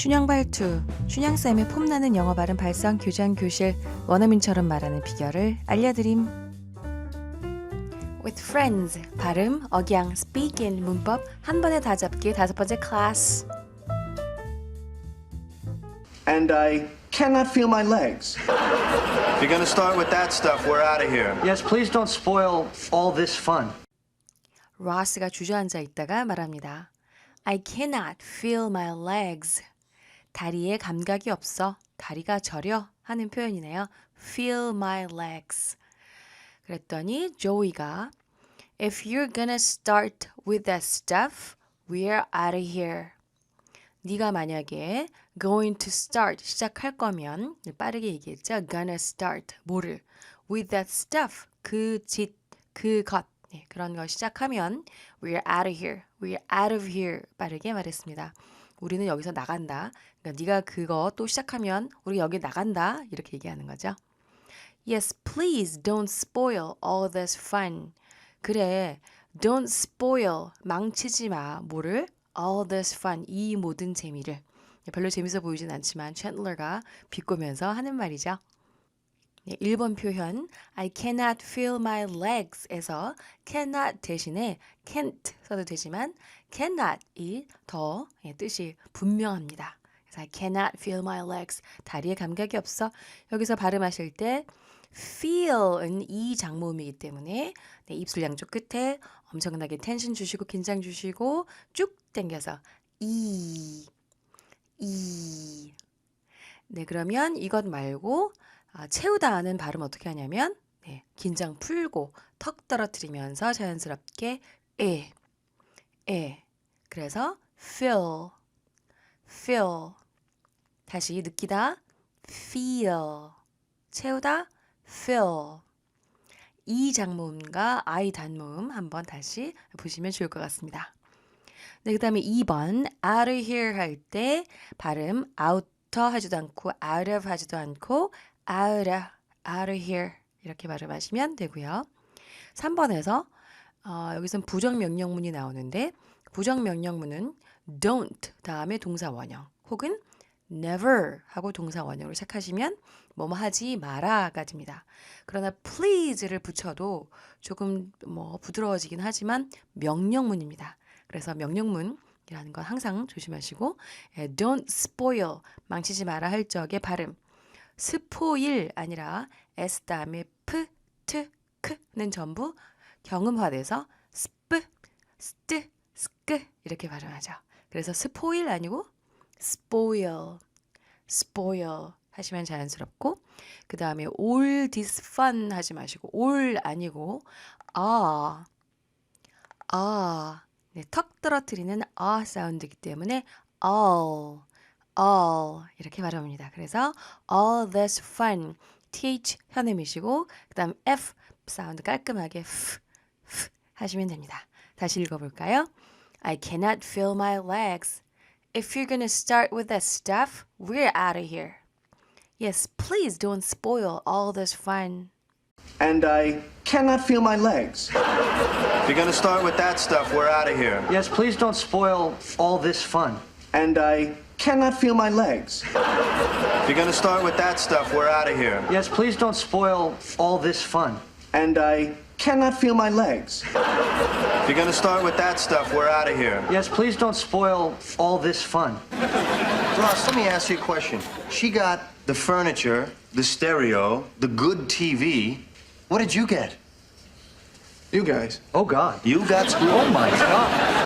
춘향 발투, 춘향쌤의 폼나는 영어 발음 발성 교장 교실 원어민처럼 말하는 비결을 알려드림. With friends, 발음, 억양, speaking, 문법 한 번에 다 잡기 다섯 번째 클래스. and I cannot feel my legs. If you're gonna start with that stuff, we're out of here. Yes, please don't spoil all this fun. 로스가 주저앉아 있다가 말합니다. I cannot feel my legs. 다리에 감각이 없어. 다리가 저려 하는 표현이네요. Feel my legs. 그랬더니 조이가 If you're gonna start with that stuff, we're out of here. 네가 만약에 going to start 시작할 거면 빠르게 얘기했죠. gonna start 뭐를 with that stuff 그 짓, 그것 네, 그런 거 시작하면 we're out of here. we're out of here 빠르게 말했습니다. 우리는 여기서 나간다. 그러니까 네가 그거 또 시작하면 우리 여기 나간다. 이렇게 얘기하는 거죠. Yes, please don't spoil all this fun. 그래, don't spoil 망치지 마. 뭐를? all this fun 이 모든 재미를 별로 재밌어 보이진 않지만 챈들러가 비꼬면서 하는 말이죠. 네, 1번 표현 I cannot feel my legs에서 cannot 대신에 can't 써도 되지만 cannot이 더 예, 뜻이 분명합니다. 그래서 I cannot feel my legs 다리에 감각이 없어. 여기서 발음하실 때 feel은 이 장모음이기 때문에 네, 입술 양쪽 끝에 엄청나게 텐션 주시고 긴장 주시고 쭉 당겨서 이, 이. 네, 그러면 이것 말고 아, 채우다는 발음 어떻게 하냐면 네, 긴장 풀고 턱 떨어뜨리면서 자연스럽게 에, 에. 그래서 feel, feel. 다시 느끼다 feel. 채우다 feel. 이 장모음과 I 단모음 한번 다시 보시면 좋을 것 같습니다. 네, 그 다음에 2번 out of here 할 때 발음 outer 하지도 않고 out of 하지도 않고 of, out of here 이렇게 발음하시면 되고요. 3번에서 어, 여기선 부정명령문이 나오는데 부정명령문은 don't 다음에 동사 원형 혹은 never 하고 동사 원형으로 시작하시면 뭐뭐 하지 마라가 됩니다. 그러나 please를 붙여도 조금 뭐 부드러워지긴 하지만 명령문입니다. 그래서 명령문 이라는 건 항상 조심하시고 예, don't spoil 망치지 마라 할 적의 발음 스포일 아니라 s 다음에 p, t, k는 전부 경음화돼서 sp, st, sk 이렇게 발음하죠. 그래서 스포일 아니고 spoil, spoil 하시면 자연스럽고 그 다음에 all this fun 하지 마시고 all 아니고 아, 아, 네, 턱 떨어뜨리는 아 사운드이기 때문에 all, all 이렇게 발음합니다. 그래서 all this fun, th 현음이시고 그 다음 f 사운드 깔끔하게 f, f 하시면 됩니다. 다시 읽어볼까요? I cannot feel my legs. If you're gonna start with that stuff, we're out of here. Yes, please don't spoil all this fun. And I cannot feel my legs. If you're gonna start with that stuff, we're out of here. Yes, please don't spoil all this fun. And I cannot feel my legs. If you're gonna start with that stuff, we're out of here. Yes, please don't spoil all this fun. And I cannot feel my legs. If you're gonna start with that stuff, we're out of here. Yes, please don't spoil all this fun. Ross, let me ask you a question. She got the furniture, the stereo, the good TV. What did you get? You guys. Oh, God. You got screwed. Oh, my God.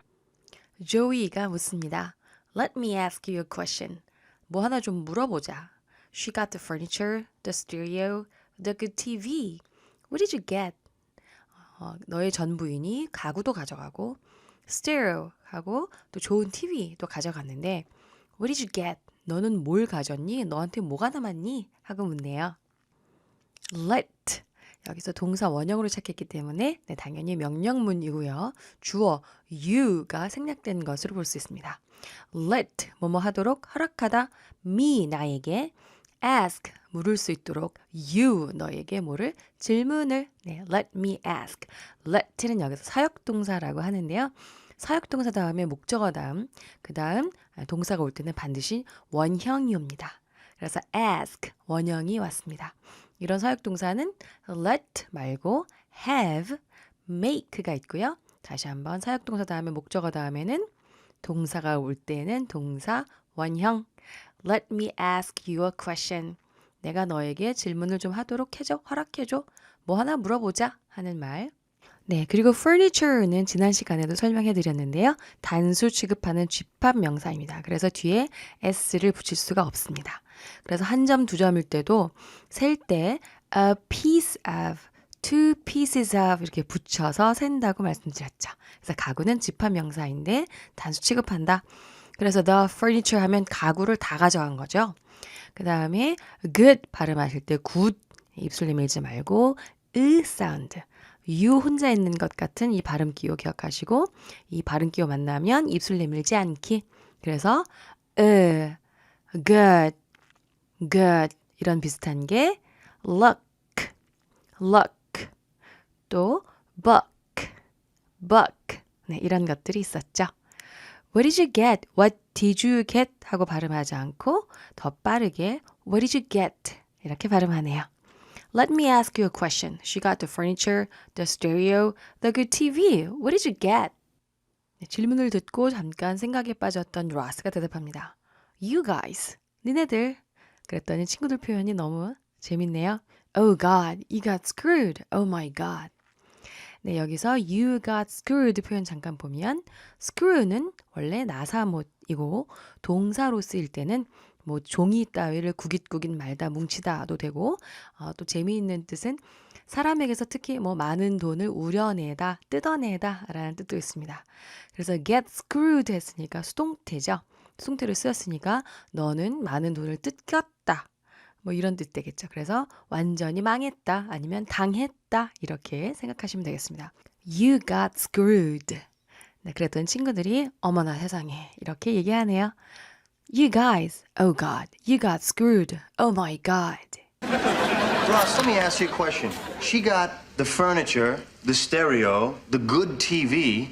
조이가 묻습니다. Let me ask you a question. 뭐 하나 좀 물어보자. She got the furniture, the stereo, the good TV. What did you get? 어, 너의 전 부인이 가구도 가져가고 스테레오하고 또 좋은 TV도 가져갔는데 What did you get? 너는 뭘 가졌니? 너한테 뭐가 남았니? 하고 묻네요. let 여기서 동사 원형으로 찾겠기 때문에 네, 당연히 명령문이고요. 주어 you가 생략된 것으로 볼 수 있습니다. let 뭐뭐 하도록 허락하다 me 나에게 ask 물을 수 있도록 you 너에게 뭐를 질문을 네, let me ask let는 여기서 사역 동사라고 하는데요. 사역동사 다음에 목적어 다음, 그 다음 동사가 올 때는 반드시 원형이 옵니다. 그래서 ask 원형이 왔습니다. 이런 사역동사는 let 말고 have, make가 있고요. 다시 한번 사역 동사 다음에 목적어 다음에는 동사가 올 때는 동사 원형. Let me ask you a question. 내가 너에게 질문을 좀 하도록 해줘, 허락해줘. 뭐 하나 물어보자 하는 말. 네, 그리고 furniture는 지난 시간에도 설명해 드렸는데요. 단수 취급하는 쥐합 명사입니다. 그래서 뒤에 s를 붙일 수가 없습니다. 그래서 한 점, 두 점일 때도 셀 때 a piece of, two pieces of 이렇게 붙여서 센다고 말씀드렸죠. 그래서 가구는 집합 명사인데 단수 취급한다. 그래서 the furniture 하면 가구를 다 가져간 거죠. 그 다음에 good 발음하실 때 good 입술 내밀지 말고 으 사운드. 유 혼자 있는 것 같은 이 발음 기호 기억하시고 이 발음 기호 만나면 입술 내밀지 않기. 그래서 으, good, good 이런 비슷한 게 luck, luck, 또 buck, buck 네, 이런 것들이 있었죠. What did you get? What did you get? 하고 발음하지 않고 더 빠르게 What did you get? 이렇게 발음하네요. Let me ask you a question. She got the furniture, the stereo, the good TV. What did you get? 네, 질문을 듣고 잠깐 생각에 빠졌던 로스가 대답합니다. You guys, 니네들. 그랬더니 친구들 표현이 너무 재밌네요. Oh God, you got screwed. Oh my God. 네, 여기서 you got screwed 표현 잠깐 보면 screw는 원래 나사못이고 동사로 쓰일 때는 뭐 종이 따위를 구깃구깃 말다 뭉치다도 되고 어, 또 재미있는 뜻은 사람에게서 특히 뭐 많은 돈을 우려내다 뜯어내다라는 뜻도 있습니다. 그래서 get screwed 했으니까 수동태죠. 수동태를 쓰였으니까 너는 많은 돈을 뜯겼다. 뭐 이런 뜻 되겠죠. 그래서 완전히 망했다 아니면 당했다 이렇게 생각하시면 되겠습니다. You got screwed. 네, 그랬더니 친구들이 어머나 세상에 이렇게 얘기하네요. You guys, oh God, you got screwed. Oh my God. Ross, let me ask you a question. She got the furniture, the stereo, the good TV.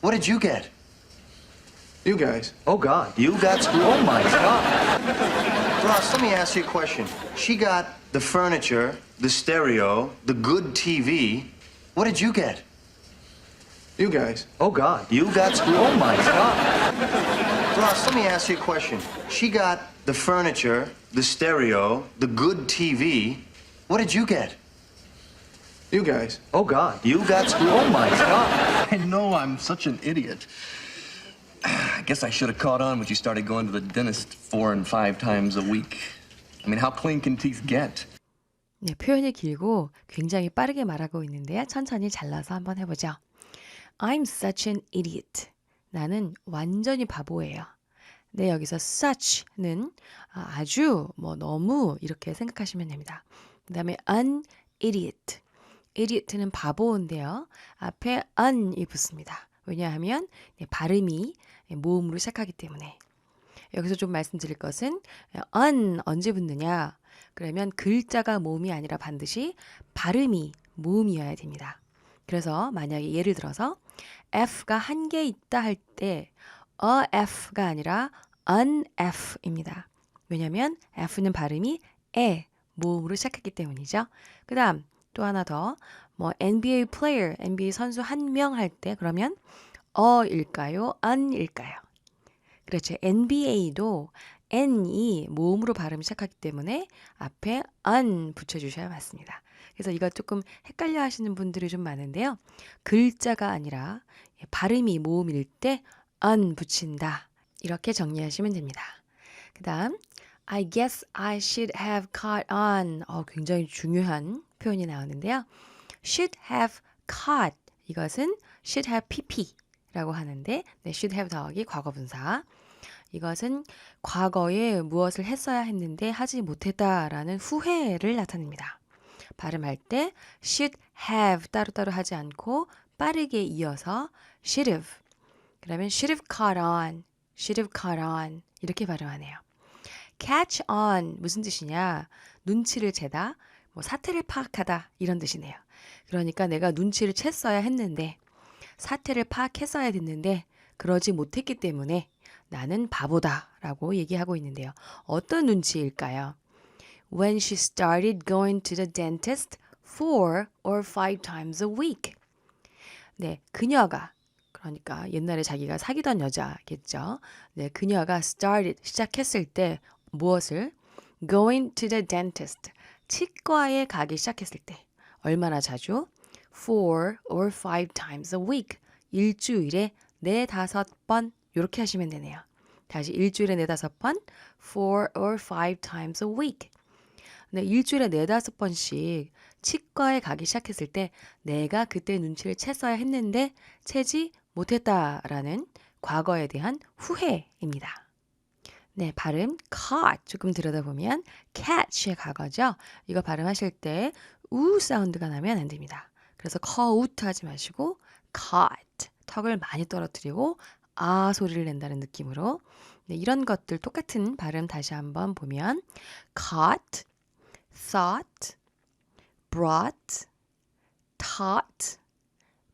What did you get? You guys. Oh, God. You got screwed. Oh, my God. Ross, let me ask you a question. She got the furniture, the stereo, the good TV. What did you get? You guys. Oh, God. You got screwed. Oh, my God. Ross, let me ask you a question. She got the furniture, the stereo, the good TV. What did you get? You guys. Oh, God. You got screwed. Oh, my God. I know I'm such an idiot. I guess I should have caught on when you started going to the dentist four and five times a week. I mean, how clean can teeth get? 네, 표현이 길고 굉장히 빠르게 말하고 있는데요. 천천히 잘라서 한번 해보죠. I'm such an idiot. 나는 완전히 바보예요. 네, 여기서 such는 아, 아주 뭐 너무 이렇게 생각하시면 됩니다. 그 다음에 an idiot. idiot는 바보인데요. 앞에 an이 붙습니다. 왜냐하면 네, 발음이 모음으로 시작하기 때문에. 여기서 좀 말씀드릴 것은 an 언제 붙느냐? 그러면 글자가 모음이 아니라 반드시 발음이 모음이어야 됩니다. 그래서 만약에 예를 들어서 F가 한 개 있다 할 때 a F가 아니라 an F입니다. 왜냐하면 F는 발음이 에 모음으로 시작했기 때문이죠. 그 다음 또 하나 더 뭐 NBA player, NBA 선수 한 명 할 때 그러면 어일까요? an일까요? 그렇죠. NBA도 N이 모음으로 발음 시작하기 때문에 앞에 an 붙여주셔야 맞습니다. 그래서 이거 조금 헷갈려 하시는 분들이 좀 많은데요. 글자가 아니라 발음이 모음일 때 an 붙인다. 이렇게 정리하시면 됩니다. 그 다음, I guess I should have caught on. 어, 굉장히 중요한 표현이 나오는데요. Should have caught. 이것은 should have pp. 라고 하는데, 네, should have 더하기 과거분사. 이것은 과거에 무엇을 했어야 했는데 하지 못했다라는 후회를 나타냅니다. 발음할 때 should have 따로따로 하지 않고 빠르게 이어서 should have. 그러면 should have caught on, should have caught on 이렇게 발음하네요. catch on 무슨 뜻이냐? 눈치를 채다, 뭐 사태를 파악하다 이런 뜻이네요. 그러니까 내가 눈치를 챘어야 했는데 사태를 파악했어야 됐는데 그러지 못했기 때문에 나는 바보다라고 얘기하고 있는데요. 어떤 눈치일까요? When she started going to the dentist four or five times a week. 네, 그녀가 그러니까 옛날에 자기가 사귀던 여자겠죠. 네, 그녀가 started 시작했을 때 무엇을 going to the dentist 치과에 가기 시작했을 때 얼마나 자주 four or five times a week 일주일에 네 다섯 번 이렇게 하시면 되네요. 다시 일주일에 네 다섯 번 four or five times a week 네, 일주일에 네 다섯 번씩 치과에 가기 시작했을 때 내가 그때 눈치를 챘어야 했는데 채지 못했다라는 과거에 대한 후회입니다. 네, 발음 caught 조금 들여다보면 catch의 과거죠. 이거 발음하실 때 우 사운드가 나면 안 됩니다. 그래서 caught 하지 마시고 caught 턱을 많이 떨어뜨리고 아 소리를 낸다는 느낌으로 네, 이런 것들 똑같은 발음 다시 한번 보면 caught, thought, brought, taught,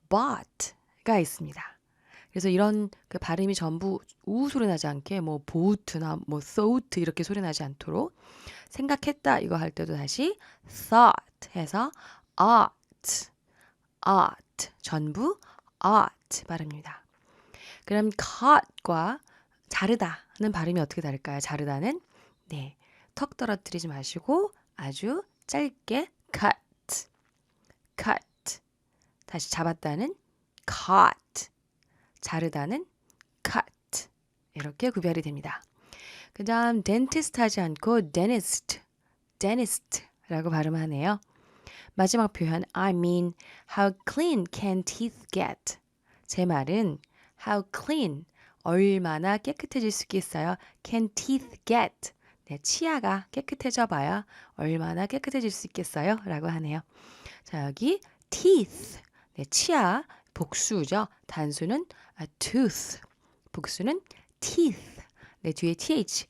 bought가 있습니다. 그래서 이런 그 발음이 전부 우 소리 나지 않게 뭐 bought나 뭐 thought 이렇게 소리 나지 않도록 생각했다 이거 할 때도 다시 thought 해서 ought, ought 전부 ought 발음입니다. 그럼 cut과 자르다는 발음이 어떻게 다를까요? 자르다는 네, 턱 떨어뜨리지 마시고 아주 짧게 cut, cut. 다시 잡았다는 caught, 자르다는 cut. 이렇게 구별이 됩니다. 그 다음 dentist 하지 않고 dentist, dentist라고 발음하네요. 마지막 표현 I mean how clean can teeth get? 제 말은 how clean 얼마나 깨끗해질 수 있겠어요? Can teeth get? 네, 치아가 깨끗해져 봐야 얼마나 깨끗해질 수 있겠어요? 라고 하네요. 자, 여기 teeth. 네, 치아 복수죠. 단수는 tooth. 복수는 teeth. 네, 뒤에 th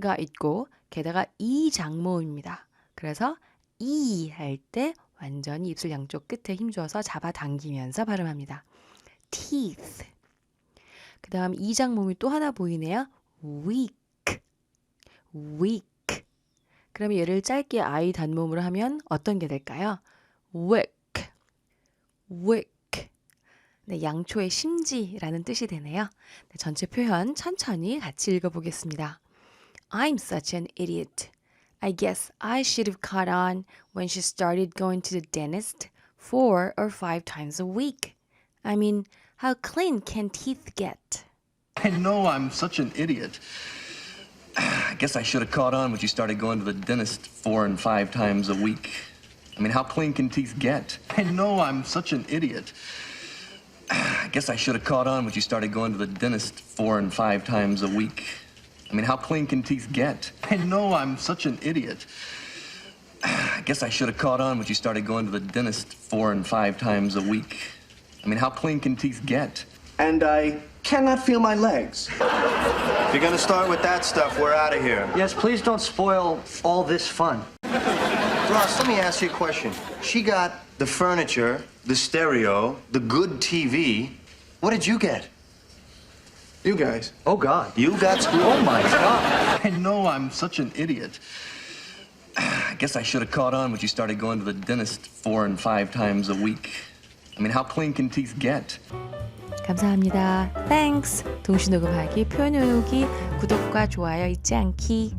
가 있고 게다가 이 장모입니다. 그래서 이 할 때 완전히 입술 양쪽 끝에 힘줘서 잡아당기면서 발음합니다. teeth. 그 다음 이 장모음이 또 하나 보이네요. weak, weak. 그러면 얘를 짧게 I 단모음으로 하면 어떤 게 될까요? wick, wick. 네, 양초의 심지라는 뜻이 되네요. 네, 전체 표현 천천히 같이 읽어보겠습니다. I'm such an idiot. I guess I should have caught on when she started going to the dentist four or five times a week. I mean, how clean can teeth get? I know I'm such an idiot. I guess I should have caught on when you started going to the dentist four and five times a week. I mean, how clean can teeth get? I know I'm such an idiot. I guess I should have caught on when you started going to the dentist four and five times a week. I mean, how clean can teeth get? I know I'm such an idiot. I guess I should have caught on when you started going to the dentist four and five times a week. I mean, how clean can teeth get? And I cannot feel my legs. if you're gonna start with that stuff, we're out of here. Yes, please don't spoil all this fun. Ross, let me ask you a question. She got the furniture, the stereo, the good TV. What did you get? You guys. Oh, God. You got screwed. Oh, my God. I know I'm such an idiot. I guess I should have caught on when you started going to the dentist four and five times a week. I mean, how clean can teeth get? 감사합니다. Thanks. 동시 녹음하기, 표현 외우기, 구독과 좋아요 잊지 않기.